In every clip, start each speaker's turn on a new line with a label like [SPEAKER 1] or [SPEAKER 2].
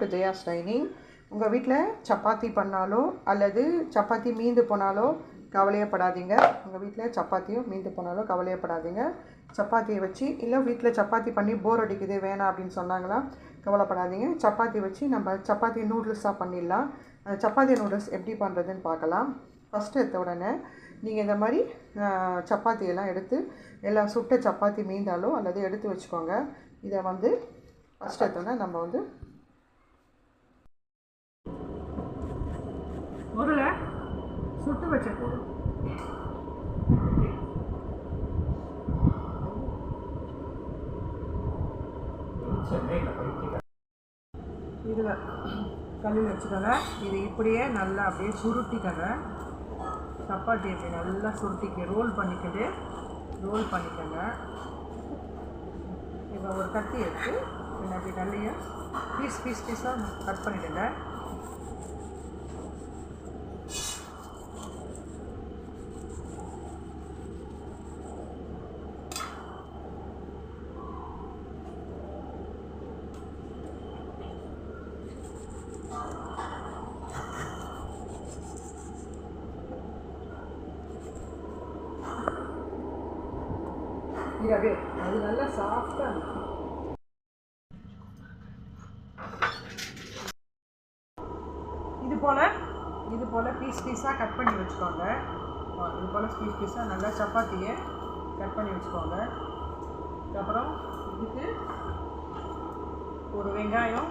[SPEAKER 1] To Jaya dining உங்கள் வீட்டில் சப்பாத்தி பண்ணாலோ அல்லது சப்பாத்தி மீந்து போனாலோ கவலையப்படாதீங்க. உங்கள் வீட்டில் சப்பாத்தியும் மீந்து போனாலோ கவலையப்படாதீங்க. சப்பாத்தியை வச்சு இல்லை வீட்டில் சப்பாத்தி பண்ணி போர் அடிக்குது வேணாம் அப்படின்னு சொன்னாங்களா கவலைப்படாதீங்க. சப்பாத்தி வச்சு நம்ம சப்பாத்தி நூடுல்ஸாக பண்ணிடலாம். அந்த சப்பாத்தி நூடுல்ஸ் எப்படி பண்ணுறதுன்னு பார்க்கலாம். ஃபஸ்ட்டு எடுத்த உடனே நீங்கள் இந்த மாதிரி சப்பாத்தியெல்லாம் எடுத்து எல்லாம் சுட்ட சப்பாத்தி மீந்தாலோ அல்லது எடுத்து வச்சுக்கோங்க. இதை வந்து ஃபஸ்ட் எடுத்தோடனே நம்ம வந்து சுட்டு வச்ச பொருள். இதில் கல்லில் வச்சுக்கோங்க. இது இப்படியே நல்லா அப்படியே சுருட்டிக்கோங்க. சப்பாத்தி அப்படி நல்லா சுருட்டிக்க ரோல் பண்ணிக்கிட்டு ரோல் பண்ணிக்கோங்க. இப்போ ஒரு கத்தி எடுத்து இதை அப்படி பீஸ் பீஸ் பீஸாக கட் பண்ணிவிடுங்க இது அப்படியே அது நல்லா சாஃப்டாக இருக்கும் இது போல் இது போல் பீஸ் பீஸாக கட் பண்ணி வச்சுக்கோங்க. இது போல் பீஸ் பீஸாக நல்லா சப்பாத்தியை கட் பண்ணி வச்சுக்கோங்க. அப்புறம் இதுக்கு ஒரு வெங்காயம்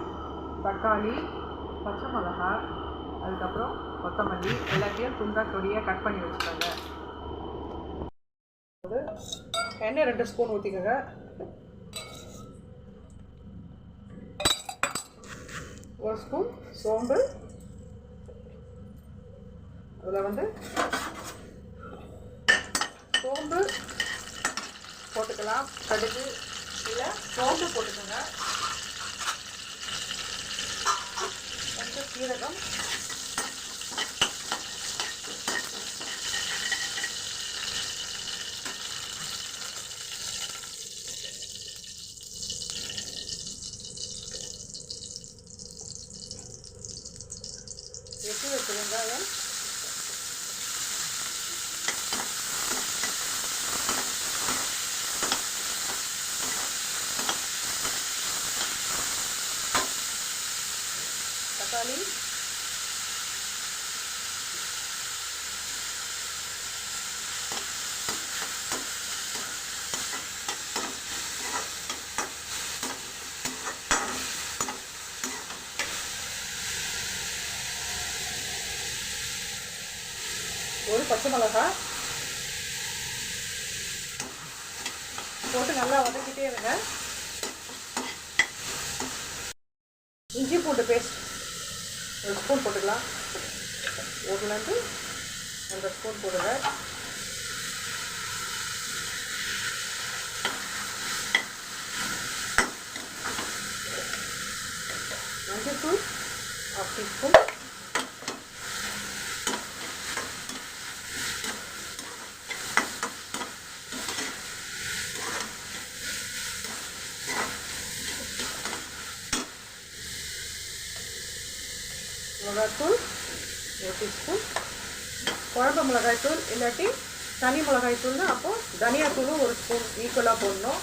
[SPEAKER 1] தக்காளி பச்சை மிளகாய் அதுக்கப்புறம் கொத்தமல்லி எல்லாத்தையும் துண்டா கொடியாக கட் பண்ணி வச்சுக்கோங்க. எண்ணெய் ரெண்டு ஸ்பூன் ஊற்றிக்கோங்க ஒரு ஸ்பூன் சோம்பு. அதில் வந்து சோம்பு போட்டுக்கலாம். கடுகு இல்லை சோம்பு போட்டுக்கோங்க கொஞ்சம் சீரகம். வெட்டி வச்ச வெங்காயம் தக்காளி ஒரு பச்சை மிளகா. போட்டு நல்லா வதக்கிட்டே இருங்க. இஞ்சி பூண்டு பேஸ்ட் ஒரு ஸ்பூன் போட்டுக்கலாம். ஒன்றுலேருந்து அந்த ஸ்பூன் போடுங்க. மஞ்சள் தூள் ஆஃப் டீஸ்பூன் மிளகாய்த்தூள் ஒரு டீஸ்பூன் குழம்பு மிளகாய்த்தூள் இல்லாட்டி தனி மிளகாய்த்தூள்னா அப்போது தனியாத்தூளும் ஒரு ஸ்பூன் ஈக்குவலாக போடணும்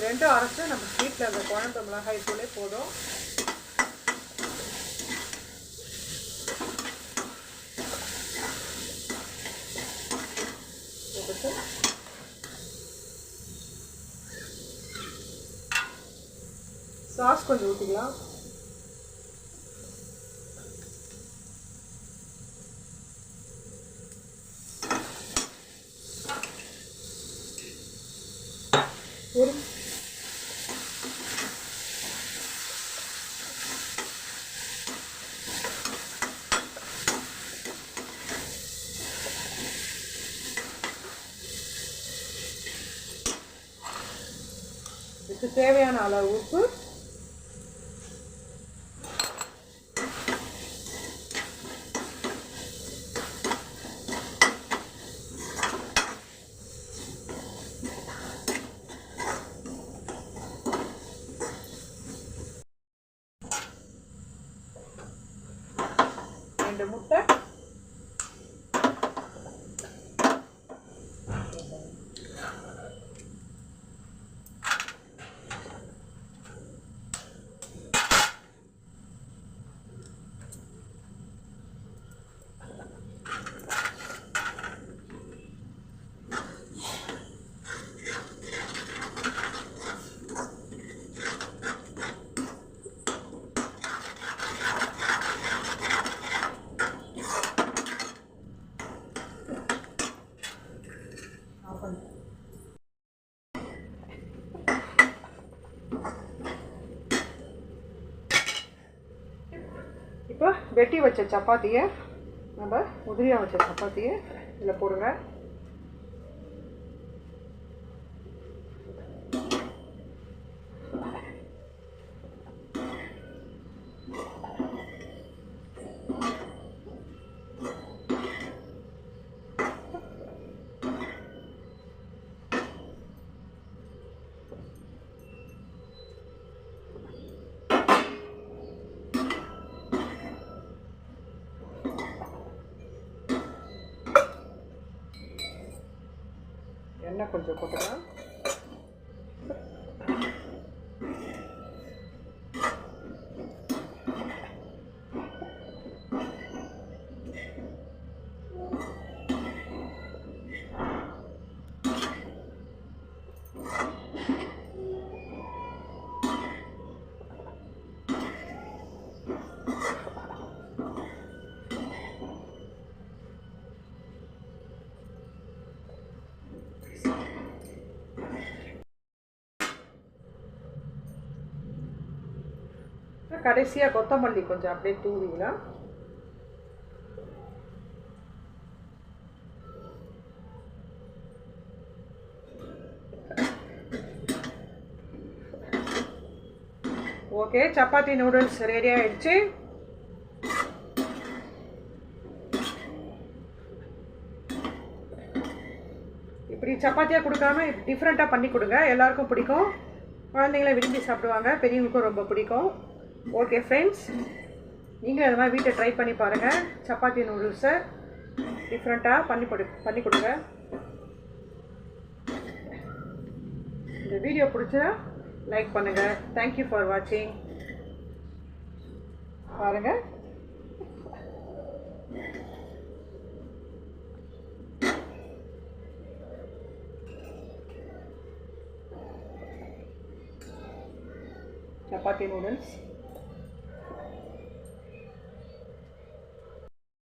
[SPEAKER 1] ரெண்டும் அரைச்சு நம்ம வீட்டில் அந்த குழம்பு மிளகாய்த்தூளே போதும் சாஸ் கொஞ்சம் ஊற்றிக்கலாம் இதுக்கு தேவையான அளவு உப்பு. ரெண்டு முட்டை. வெட்டி வச்ச சப்பாத்தியை நம்ம உதிரியாக வச்ச சப்பாத்தியை இதில் போடுங்க. எண்ணெய் கொஞ்சம் போட்டுக்கலாம் கடைசியாக கொத்தமல்லி கொஞ்சம் அப்படியே தூவிங்களா ஓகே சப்பாத்தி நூடுல்ஸ் ரெடி ஆயிடுச்சு. இப்படி சப்பாத்தியாக கொடுக்காம டிஃப்ரெண்ட்டாக பண்ணி கொடுங்க. எல்லாருக்கும் பிடிக்கும். குழந்தைங்கள விரும்பி சாப்பிடுவாங்க. பெரியவங்களுக்கும் ரொம்ப பிடிக்கும். ஓகே ஃப்ரெண்ட்ஸ் நீங்களும் அது மாதிரி வீட்டை ட்ரை பண்ணி பாருங்கள் சப்பாத்தி நூடுல்ஸை டிஃப்ரெண்ட்டாக பண்ணி கொடு பண்ணி கொடுங்க. இந்த வீடியோ பிடிச்சா லைக் பண்ணுங்கள் தேங்க்யூ ஃபார் வாட்சிங் பாருங்கள் சப்பாத்தி நூடுல்ஸ்